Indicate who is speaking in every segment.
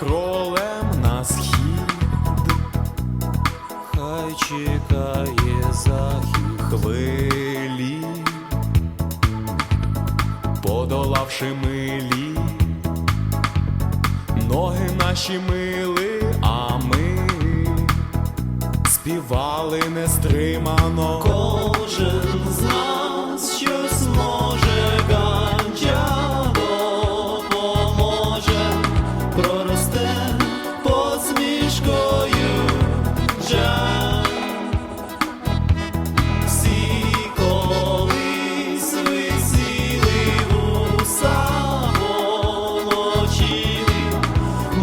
Speaker 1: кролем на схід,
Speaker 2: хай чекає захід,
Speaker 1: хвилі, подолавши милі, ноги наші мили, а ми співали нестримано.
Speaker 2: кожен Всі колись висіли вуса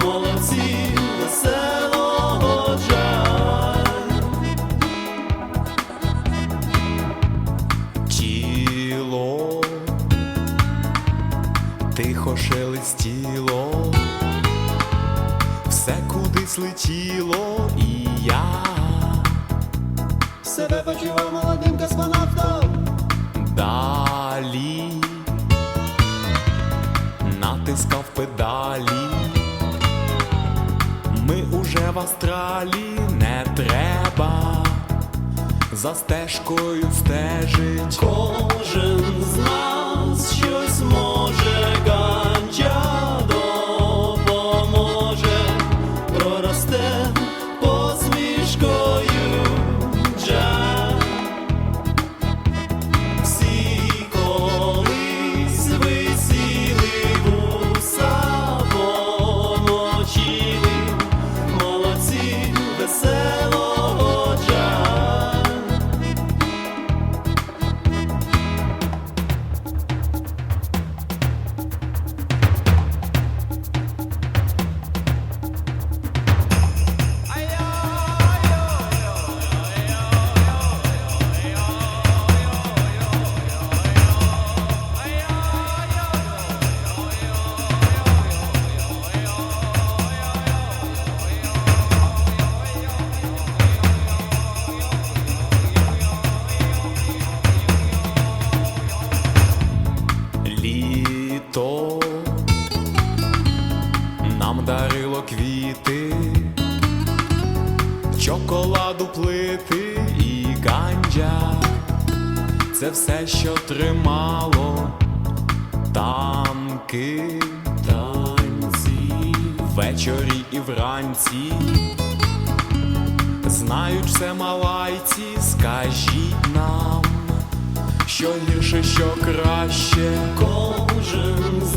Speaker 2: молодці веселого жаль.
Speaker 1: тіло, тихо шелестіло, все кудись летіло, і я
Speaker 2: Себе почував молодим космонавтом.
Speaker 1: далі натискав педалі. Ми уже в астралі не треба за стежкою стежить.
Speaker 2: Кожен з нас щось може, ганча допоможе,
Speaker 1: ганджа. Це все, що тримало танки, танці ввечері і вранці. Знають все малайці, скажіть нам, що гірше, що краще.
Speaker 2: Кожен з